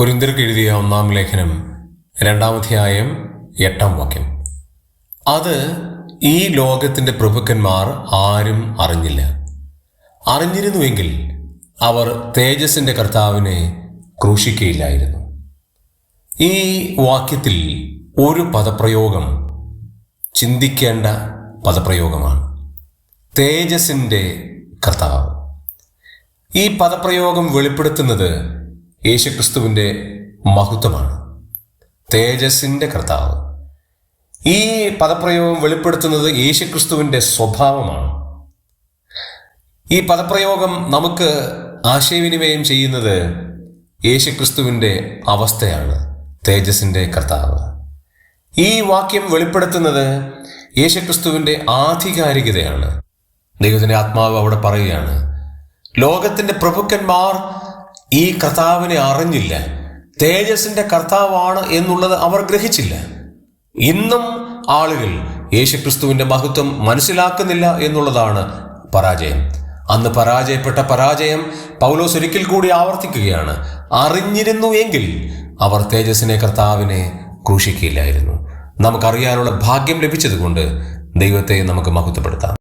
കുരിന്തിർക്ക് എഴുതിയ ഒന്നാം ലേഖനം രണ്ടാമധ്യായം എട്ടാം വാക്യം. അത് ഈ ലോകത്തിന്റെ പ്രഭുക്കന്മാർ ആരും അറിഞ്ഞില്ല. അറിഞ്ഞിരുന്നുവെങ്കിൽ അവർ തേജസ്സിന്റെ കർത്താവിനെ ക്രൂശിക്കയില്ലായിരുന്നു ഈ വാക്യത്തിൽ ഒരു പദപ്രയോഗം ചിന്തിക്കേണ്ട പദപ്രയോഗമാണ്. തേജസ്സിന്റെ കർത്താവ്. ഈ പദപ്രയോഗം വെളിപ്പെടുത്തുന്നത് യേശുക്രിസ്തുവിന്റെ മഹത്വമാണ്. തേജസ്സിന്റെ കർത്താവ്. ഈ പദപ്രയോഗം വെളിപ്പെടുത്തുന്നത് യേശുക്രിസ്തുവിന്റെ സ്വഭാവമാണ്. ഈ പദപ്രയോഗം നമുക്ക് ആശയവിനിമയം ചെയ്യുന്നത് യേശുക്രിസ്തുവിന്റെ അവസ്ഥയാണ്. തേജസ്സിന്റെ കർത്താവ്. ഈ വാക്യം വെളിപ്പെടുത്തുന്നത് യേശുക്രിസ്തുവിന്റെ ആധികാരികതയാണ്. ദൈവത്തിന്റെ ആത്മാവ് അവിടെ പറയുകയാണ് ലോകത്തിന്റെ പ്രഭുക്കന്മാർ ഈ കർത്താവിനെ അറിഞ്ഞില്ല. തേജസിന്റെ കർത്താവാണ് എന്നുള്ളത് അവർ ഗ്രഹിച്ചില്ല. ഇന്നും ആളുകൾ യേശുക്രിസ്തുവിന്റെ മഹത്വം മനസ്സിലാക്കുന്നില്ല എന്നുള്ളതാണ് പരാജയം. അന്ന് പരാജയപ്പെട്ട പരാജയം പൗലോസ് ഒരിക്കൽ കൂടി ആവർത്തിക്കുകയാണ്. അറിഞ്ഞിരുന്നു എങ്കിൽ അവർ തേജസ്സിനെ കർത്താവിനെ ക്രൂശിക്കില്ലായിരുന്നു നമുക്കറിയാനുള്ള ഭാഗ്യം ലഭിച്ചതുകൊണ്ട് ദൈവത്തെ നമുക്ക് മഹത്വപ്പെടുത്താം.